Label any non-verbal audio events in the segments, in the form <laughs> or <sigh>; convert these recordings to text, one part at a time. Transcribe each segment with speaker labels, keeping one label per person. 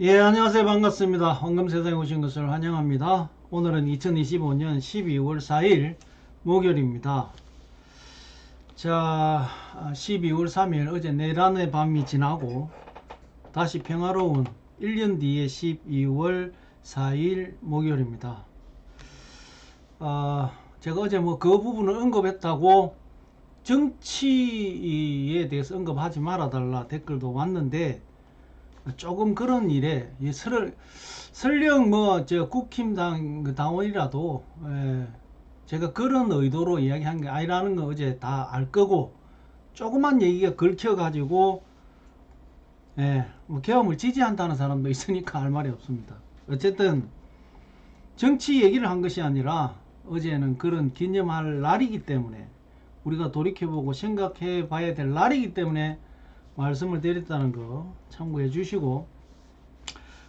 Speaker 1: 예, 안녕하세요. 반갑습니다. 황금세상에 오신 것을 환영합니다. 오늘은 2025년 12월 4일 목요일입니다. 자, 12월 3일 어제 내란의 밤이 지나고 다시 평화로운 1년 뒤에 12월 4일 목요일입니다. 아, 제가 어제 뭐 그 부분을 언급했다고 정치에 대해서 언급하지 말아달라 댓글도 왔는데 조금 그런 일에 이 설, 설령 뭐 저 국힘당 그 당원이라도 예, 제가 그런 의도로 이야기한 게 아니라는 거 어제 다 알 거고 조그만 얘기가 긁혀 가지고 예, 뭐 계엄을 지지한다는 사람도 <laughs> 있으니까 할 말이 없습니다. 어쨌든 정치 얘기를 한 것이 아니라 어제는 그런 기념할 날이기 때문에 우리가 돌이켜보고 생각해 봐야 될 날이기 때문에 말씀을 드렸다는 거 참고해 주시고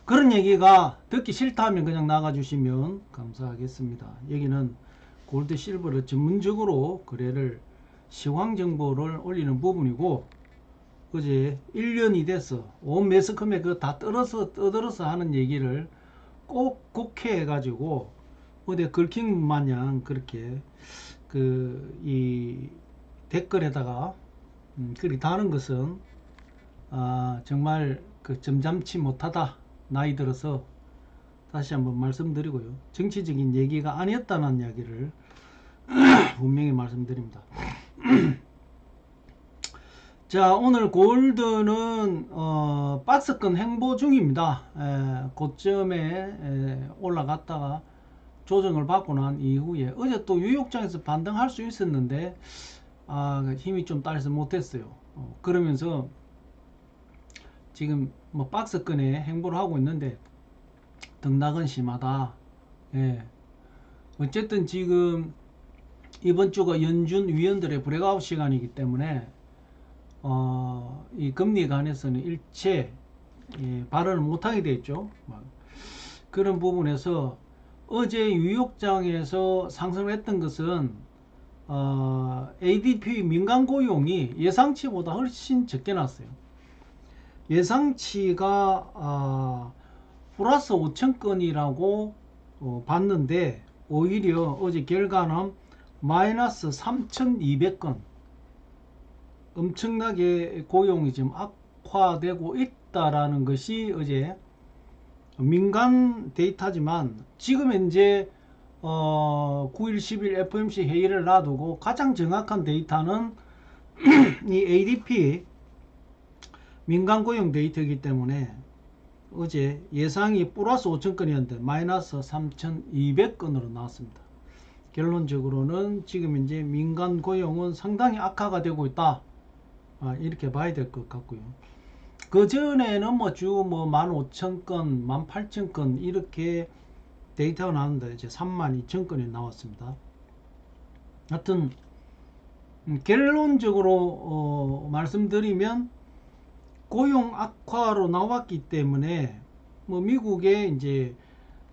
Speaker 1: 그런 얘기가 듣기 싫다면 그냥 나가 주시면 감사하겠습니다. 여기는 골드 실버를 전문적으로 거래를 시황 정보를 올리는 부분이고 어제 1년이 돼서 온 매스컴에 그 다 떨어서 떠들어서 하는 얘기를 꼭 국회해 가지고 어디 긁힌 마냥 그렇게 그 이 댓글에다가 음, 글이 다는 것은 아, 정말 그 점잖지 못하다 나이 들어서 다시 한번 말씀드리고요. 정치적인 얘기가 아니었다는 이야기를 <clears throat> 분명히 말씀드립니다. <clears throat> 자 오늘 골드는 어, 박스권 행보 중입니다. 에, 고점에 에, 올라갔다가 조정을 받고 난 이후에 어제 또 유욕장에서 반등할 수 있었는데 아, 힘이 좀 딸려서 못했어요. 어, 그러면서 지금 뭐 박스권에 행보를 하고 있는데 등락은 심하다. 예. 어쨌든 지금 이번 주가 연준 위원들의 브레이크아웃 시간이기 때문에 어, 이 금리에 관해서는 일체 예, 발언을 못하게 돼 있죠. 그런 부분에서 어제 뉴욕장에서 상승을 했던 것은 어, ADP 민간 고용이 예상치보다 훨씬 적게 났어요. 예상치가 아, 플러스 5천 건이라고 어, 봤는데 오히려 어제 결과는 마이너스 3,200건. 엄청나게 고용이 지금 악화되고 있다라는 것이 어제 민간 데이터지만 지금 현재 어, 9일 10일 FOMC 회의를 놔두고 가장 정확한 데이터는 <clears throat> 이 ADP 민간 고용 데이터이기 때문에 어제 예상이 플러스 5천건이었는데 마이너스 3,200건으로 나왔습니다. 결론적으로는 지금 이제 민간 고용은 상당히 악화가 되고 있다. 아, 이렇게 봐야 될 것 같고요. 그 전에는 뭐 주 뭐 15,000건, 18,000건 이렇게 데이터가 나왔는데 이제 32,000건이 나왔습니다. 하여튼 음, 결론적으로 어, 말씀드리면 고용 악화로 나왔기 때문에 뭐 미국의 이제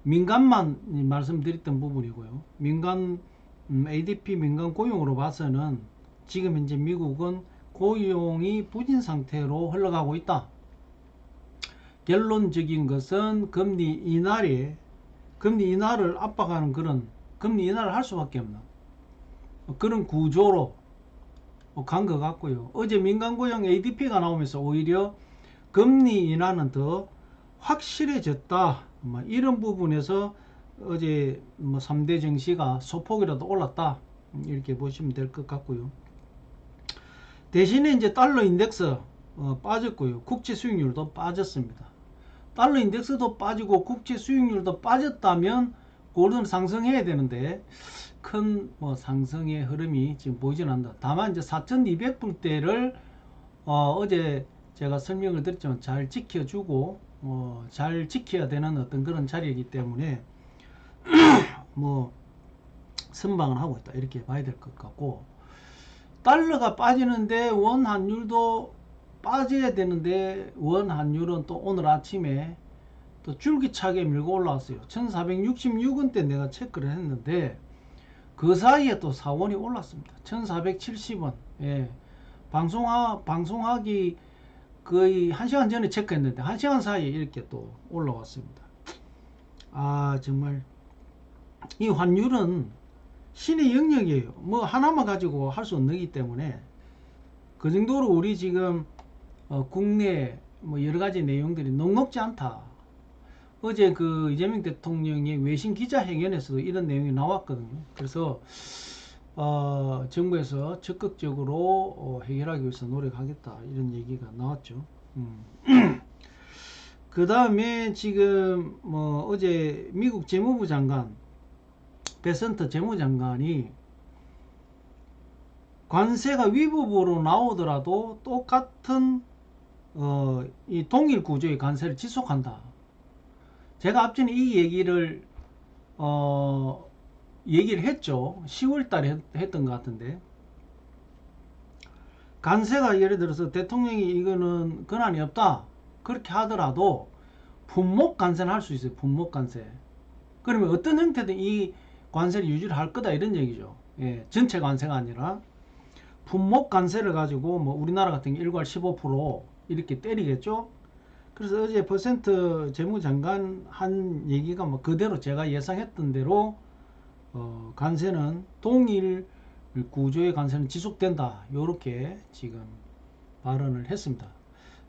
Speaker 1: 민간만 말씀드렸던 부분이고요. 민간 음, ADP 민간 고용으로 봐서는 지금 현재 미국은 고용이 부진 상태로 흘러가고 있다. 결론적인 것은 금리 인하에 금리 인하를 압박하는 그런 금리 인하를 할 수밖에 없는 그런 구조로 뭐 간 것 같고요. 어제 민간고용 ADP가 나오면서 오히려 금리 인하는 더 확실해졌다. 뭐 이런 부분에서 어제 뭐 3대 정시가 소폭이라도 올랐다. 이렇게 보시면 될 것 같고요. 대신에 이제 달러 인덱스 어, 빠졌고요. 국채 수익률도 빠졌습니다. 달러 인덱스도 빠지고 국채 수익률도 빠졌다면 골드는 상승해야 되는데 큰 뭐 상승의 흐름이 지금 보이진 않는다. 다만 이제 4,200불대를 어, 제 제가 설명을 드렸지만 잘 지켜주고 어, 잘 지켜야 되는 어떤 그런 자리이기 때문에 <clears throat> 뭐 선방을 하고 있다 이렇게 봐야 될 것 같고 달러가 빠지는데 원 환율도 빠져야 되는데 원 환율은 또 오늘 아침에 또 줄기차게 밀고 올라왔어요 1466원대 내가 체크를 했는데 그 사이에 또 사원이 올랐습니다. 1470원. 예. 방송하, 방송하기 거의 한 시간 전에 체크했는데 한 시간 사이에 이렇게 또 올라왔습니다. 아 정말 이 환율은 신의 영역이에요. 뭐 하나만 가지고 할 수 없는 기 때문에 그 정도로 우리 지금 어, 국내 뭐 여러 가지 내용들이 녹록지 않다. 어제 그 이재명 대통령이 외신 기자회견에서도 이런 내용이 나왔거든요. 그래서 어, 정부에서 적극적으로 어, 해결하기 위해서 노력하겠다 이런 얘기가 나왔죠. 음. <clears throat> 그 다음에 지금 뭐 어제 미국 재무부 장관 베센터 재무장관이 관세가 위법으로 나오더라도 똑같은 어, 이 동일 구조의 관세를 지속한다. 제가 앞전에 이 얘기를 어, 얘기를 했죠. 10월 달에 했, 던것 같은데. 관세가 예를 들어서 대통령이 이거는 권한이 없다. 그렇게 하더라도 품목 관세는 할 수 있어요. 품목 관세. 그러면 어떤 형태든 이 관세를 유지를 할 거다 이런 얘기죠. 예, 전체 관세가 아니라 품목 관세를 가지고 뭐 우리나라 같은 게 일괄 15% 이렇게 때리겠죠. 그래서 어제 퍼센트 재무장관 한 얘기가 뭐 그대로 제가 예상했던 대로 어, 관세는 동일 구조의 관세는 지속된다. 요렇게 지금 발언을 했습니다.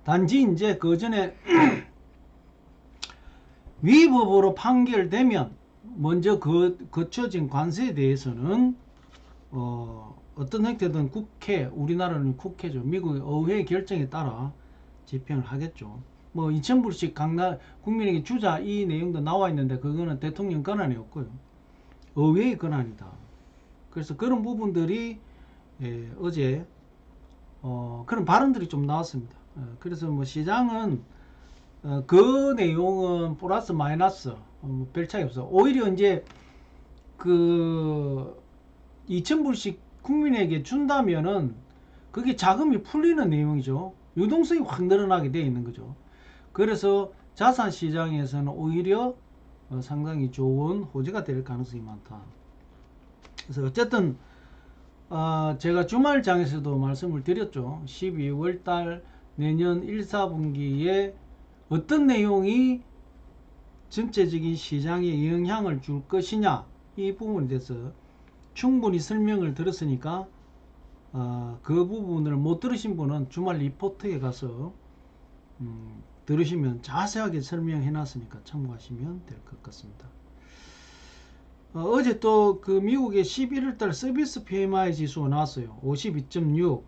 Speaker 1: 단지 이제 그 전에 <clears throat> 위법으로 판결되면 먼저 그 거쳐진 관세에 대해서는 어, 어떤 형태든 국회, 우리나라는 국회죠. 미국의 의회 결정에 따라 집행을 하겠죠. 뭐 2,000불씩 각나 국민에게 주자 이 내용도 나와 있는데 그거는 대통령 권한이 없고요. 의회의 권한이다. 그래서 그런 부분들이 예, 어제 어, 그런 발언들이 좀 나왔습니다. 어, 그래서 뭐 시장은 어, 그 내용은 플러스 마이너스 어, 뭐 별 차이 없어. 오히려 이제 그 2,000불씩 국민에게 준다면은 그게 자금이 풀리는 내용이죠. 유동성이 확 늘어나게 되어 있는 거죠. 그래서 자산 시장에서는 오히려 어, 상당히 좋은 호재가 될 가능성이 많다. 그래서 어쨌든 어, 제가 주말장에서도 말씀을 드렸죠. 12월 달 내년 1, 4분기에 어떤 내용이 전체적인 시장에 영향을 줄 것이냐 이 부분에 대해서 충분히 설명을 들었으니까 어, 그 부분을 못 들으신 분은 주말 리포트에 가서 음, 들으시면 자세하게 설명해 놨으니까 참고하시면 될 것 같습니다. 어, 제 또 그 미국의 11월달 서비스 PMI 지수가 나왔어요. 52.6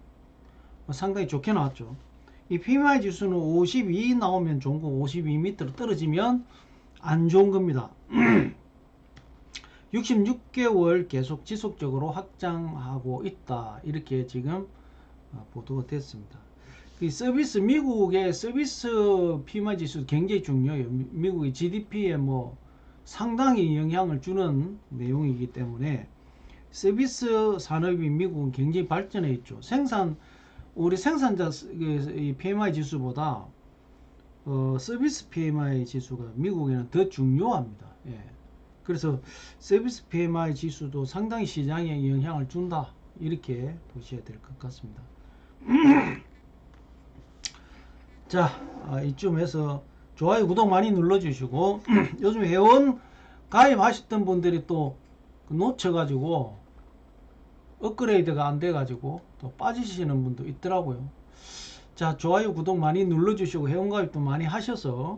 Speaker 1: 어, 상당히 좋게 나왔죠. 이 PMI 지수는 52 나오면 좋은 거 52 밑으로 떨어지면 안 좋은 겁니다. <clears throat> 66개월 계속 지속적으로 확장하고 있다. 이렇게 지금 어, 보도가 됐습니다. 그 서비스 미국의 서비스 PMI 지수 굉장히 중요해요. 미국의 GDP에 뭐 상당히 영향을 주는 내용이기 때문에 서비스 산업이 미국은 굉장히 발전해 있죠. 생산 우리 생산자 PMI 지수보다 어, 서비스 PMI 지수가 미국에는 더 중요합니다. 예. 그래서 서비스 PMI 지수도 상당히 시장에 영향을 준다. 이렇게 보셔야 될 것 같습니다. <clears throat> 자, 아, 이쯤에서 좋아요, 구독 많이 눌러주시고 <clears throat> 요즘 회원 가입하셨던 분들이 또 놓쳐가지고 업그레이드가 안 돼가지고 또 빠지시는 분도 있더라고요. 자, 좋아요, 구독 많이 눌러주시고 회원가입도 많이 하셔서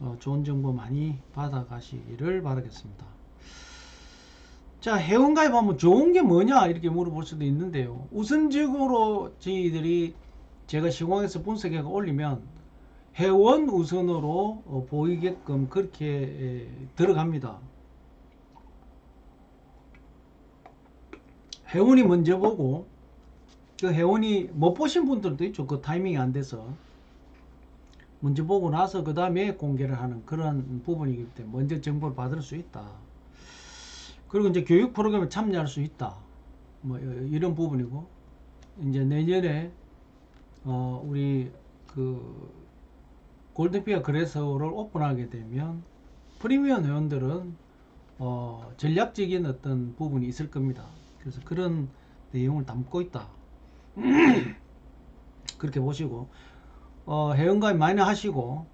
Speaker 1: 어, 좋은 정보 많이 받아가시기를 바라겠습니다. 자, 회원가입하면 좋은 게 뭐냐 이렇게 물어볼 수도 있는데요. 우선적으로 저희들이 제가 시공에서 분석해서 올리면 회원 우선으로 어, 보이게끔 그렇게 에, 들어갑니다. 회원이 먼저 보고 그 회원이 못 보신 분들도 있죠. 그 타이밍이 안 돼서 먼저 보고 나서 그 다음에 공개를 하는 그런 부분이기 때문에 먼저 정보를 받을 수 있다. 그리고 이제 교육 프로그램에 참여할 수 있다. 뭐 이런 부분이고 이제 내년에 어 우리 그 골든피아 그래서를 오픈하게 되면 프리미엄 회원들은 어 전략적인 어떤 부분이 있을 겁니다. 그래서 그런 내용을 담고 있다. <clears throat> 그렇게 보시고 어, 회원가입 많이 하시고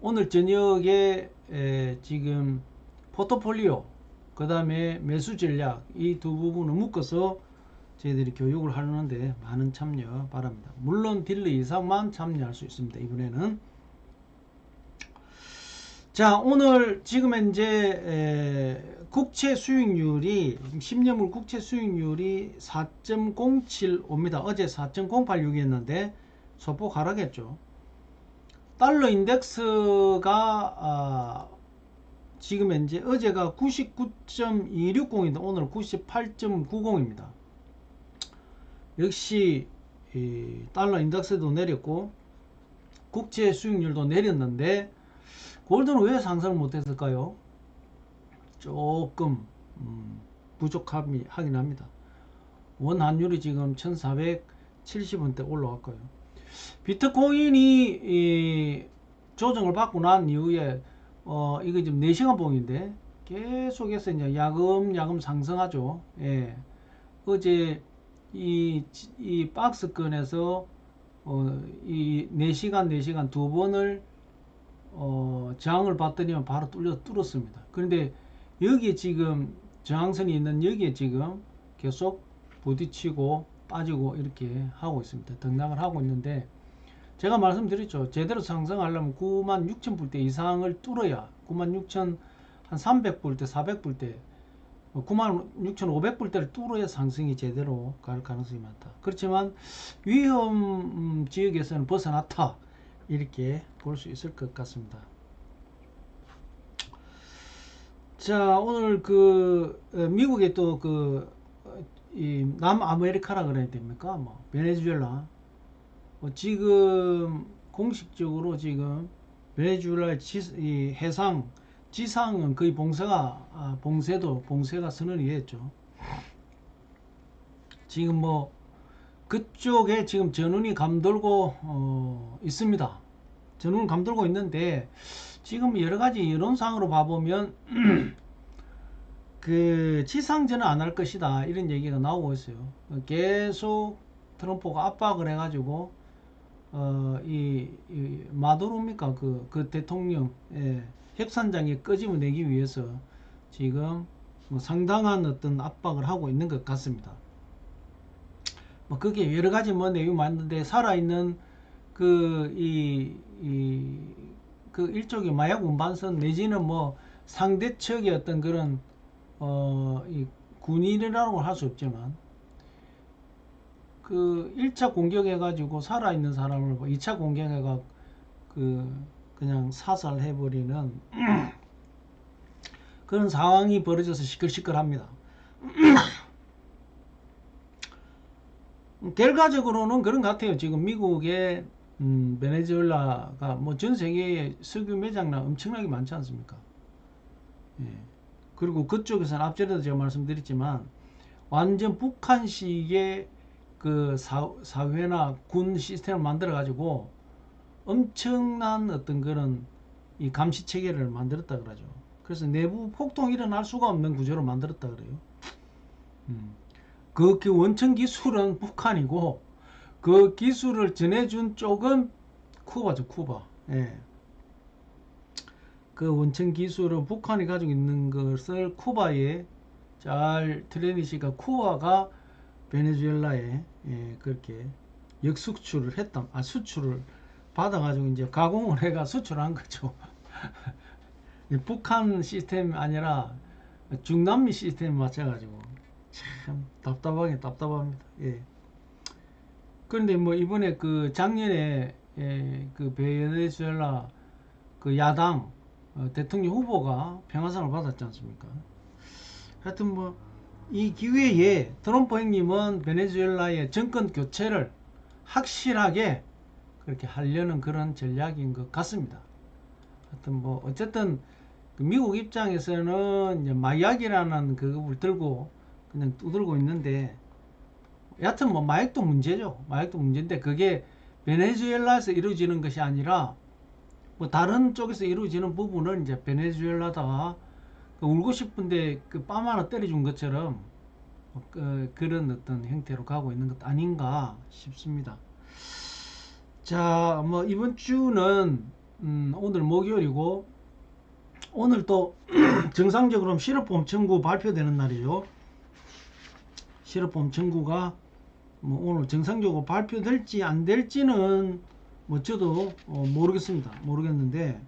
Speaker 1: 오늘 저녁에 에, 지금 포트폴리오 그 다음에 매수 전략 이 두 부분을 묶어서 저희들이 교육을 하는데 많은 참여 바랍니다. 물론 딜러 이상만 참여할 수 있습니다. 이번에는 자 오늘 지금 현재 에, 국채 수익률이 10년물 국채 수익률이 4.075입니다. 어제 4.086이었는데 소폭 하락했죠. 달러 인덱스가 아, 지금 현재 어제가 99.260인데 오늘 98.90입니다. 역시 이 달러 인덱스도 내렸고 국채 수익률도 내렸는데 골드는 왜 상승을 못했을까요? 조금 음, 부족함이 하긴 합니다. 원 환율이 지금 1470원대 올라갔고요. 비트코인이 이 조정을 받고 난 이후에 어 이거 지금 4시간 봉인데 계속해서 이제 야금야금 상승하죠. 예. 어제 이, 이 박스권에서 어, 이 4시간 4시간 두 번을 어, 저항을 받더니 바로 뚫려 뚫었습니다. 그런데 여기에 지금 저항선이 있는 여기에 지금 계속 부딪히고 빠지고 이렇게 하고 있습니다. 등락을 하고 있는데 제가 말씀드렸죠. 제대로 상승하려면 9만 6천 불대 이상을 뚫어야 9만 6천 한 300불대 400불대 9만 6천 500불대를 뚫어야 상승이 제대로 갈 가능성이 많다. 그렇지만 위험 음, 지역에서는 벗어났다. 이렇게 볼 수 있을 것 같습니다. 자 오늘 그 어, 미국의 또그 남아메리카라 그래야 됩니까? 뭐 베네수엘라 뭐 지금 공식적으로 지금 베네수엘라 해상 지상은 거의 봉쇄가 아, 봉쇄도 봉쇄가 선언이 됐죠. 지금 뭐 그쪽에 지금 전운이 감돌고 어, 있습니다. 전운을 감돌고 있는데 지금 여러 가지 여론상으로 봐보면 <clears throat> 그 지상전은 안 할 것이다 이런 얘기가 나오고 있어요. 계속 트럼프가 압박을 해가지고 어, 이, 이 마두로입니까 그, 그 대통령 예, 협상장에 끄집어 내기 위해서 지금 뭐 상당한 어떤 압박을 하고 있는 것 같습니다. 뭐 그게 여러 가지 뭐 내용이 많은데 살아있는 그 이 이 그 일종의 마약 운반선 내지는 뭐 상대 측의 어떤 그런 어 이 군인이라고 할 수 없지만 그 1차 공격해 가지고 살아 있는 사람을 2차 뭐 공격해가 그 그냥 사살해 버리는 <clears throat> 그런 상황이 벌어져서 시끌시끌합니다. <clears throat> 결과적으로는 그런 것 같아요. 지금 미국의 음, 베네수엘라가 뭐 전 세계에 석유 매장량 엄청나게 많지 않습니까? 예. 그리고 그쪽에서는 앞전에도 제가 말씀드렸지만 완전 북한식의 그 사, 사회나 군 시스템을 만들어 가지고 엄청난 어떤 그런 이 감시 체계를 만들었다 그러죠. 그래서 내부 폭동이 일어날 수가 없는 구조로 만들었다 그래요. 음. 그, 그 원천 기술은 북한이고 그 기술을 전해준 쪽은 쿠바죠, 쿠바. 예. 그 원천 기술은 북한이 가지고 있는 것을 쿠바에 잘 트레니시가 쿠바가 베네수엘라에 예, 그렇게 역수출을 했다, 아 수출을 받아가지고 이제 가공을 해가 수출한 거죠. <laughs> 북한 시스템이 아니라 중남미 시스템에 맞춰가지고 참 답답하게 답답합니다. 예. 그런데 뭐 이번에 그 작년에 예, 그 베네수엘라 그 야당 어, 대통령 후보가 평화상을 받았지 않습니까? 하여튼 뭐 이 기회에 트럼프 형님은 베네수엘라의 정권 교체를 확실하게 그렇게 하려는 그런 전략인 것 같습니다. 하여튼 뭐 어쨌든 그 미국 입장에서는 마약이라는 그걸 들고 그냥 두들고 있는데 여하튼 뭐 마약도 문제죠. 마약도 문제인데 그게 베네수엘라에서 이루어지는 것이 아니라 뭐 다른 쪽에서 이루어지는 부분을 이제 베네수엘라다가 그 울고 싶은데 그 뺨 하나 때려준 것처럼 그, 그런 어떤 형태로 가고 있는 것 아닌가 싶습니다. 자, 뭐 이번 주는 음, 오늘 목요일이고 오늘 또 <clears throat> 정상적으로 실업보험 청구 발표되는 날이에요. 실업보험 청구가 뭐 오늘 정상적으로 발표될지 안 될지는 뭐 저도 어, 모르겠습니다. 모르겠는데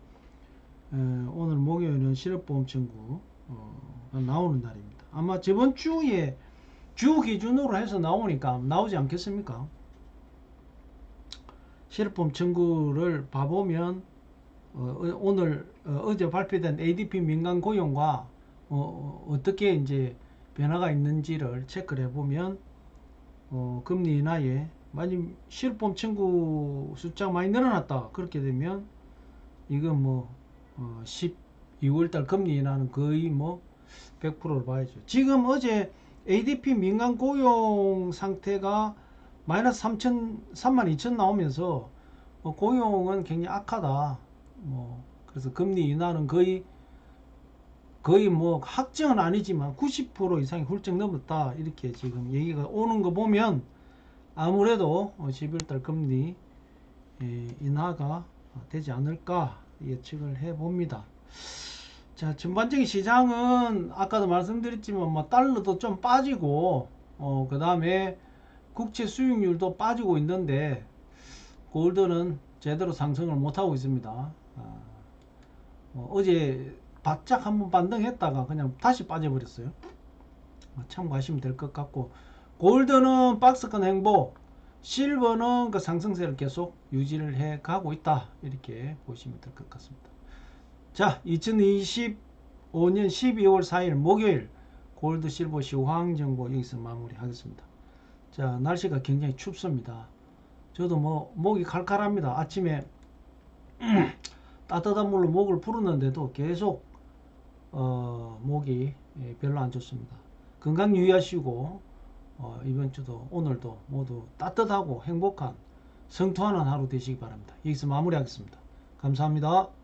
Speaker 1: 에, 오늘 목요일은 실업보험 청구가 나오는 날입니다. 아마 저번 주에 주 기준으로 해서 나오니까 나오지 않겠습니까? 실업보험 청구를 봐보면 어, 어, 오늘 어, 제 발표된 ADP 민간 고용과 어, 떻게 이제 변화가 있는지를 체크를 해보면 어, 금리 인하에 많이 실업보험 청구 숫자가 많이 늘어났다 그렇게 되면 이건 뭐 어, 12월달 금리 인하는 거의 뭐 100%로 봐야죠. 지금 어제 ADP 민간 고용 상태가 마이너스 3천, 3만 2천 나오면서 뭐 고용은 굉장히 악하다. 뭐 그래서 금리 인하는 거의 거의 뭐 확정은 아니지만 90% 이상이 훌쩍 넘었다 이렇게 지금 얘기가 오는 거 보면 아무래도 11달 금리 예, 인하가 되지 않을까 예측을 해 봅니다. 자 전반적인 시장은 아까도 말씀드렸지만 뭐 달러도 좀 빠지고 어, 그 다음에 국채 수익률도 빠지고 있는데 골드는 제대로 상승을 못하고 있습니다. 아, 어, 제 바짝 한번 반등했다가 그냥 다시 빠져버렸어요. 어, 참고하시면 될 것 같고 골드는 박스권 행보 실버는 그 상승세를 계속 유지를 해 가고 있다. 이렇게 보시면 될 것 같습니다. 자 2025년 12월 4일 목요일 골드 실버 시황 정보 여기서 마무리 하겠습니다. 자 날씨가 굉장히 춥습니다. 저도 뭐 목이 칼칼합니다. 아침에 <clears throat> 따뜻한 물로 목을 풀었는데도 계속 어, 목이 예, 별로 안 좋습니다. 건강 유의하시고 어, 이번 주도 오늘도 모두 따뜻하고 행복한 성투하는 하루 되시기 바랍니다. 여기서 마무리하겠습니다. 감사합니다.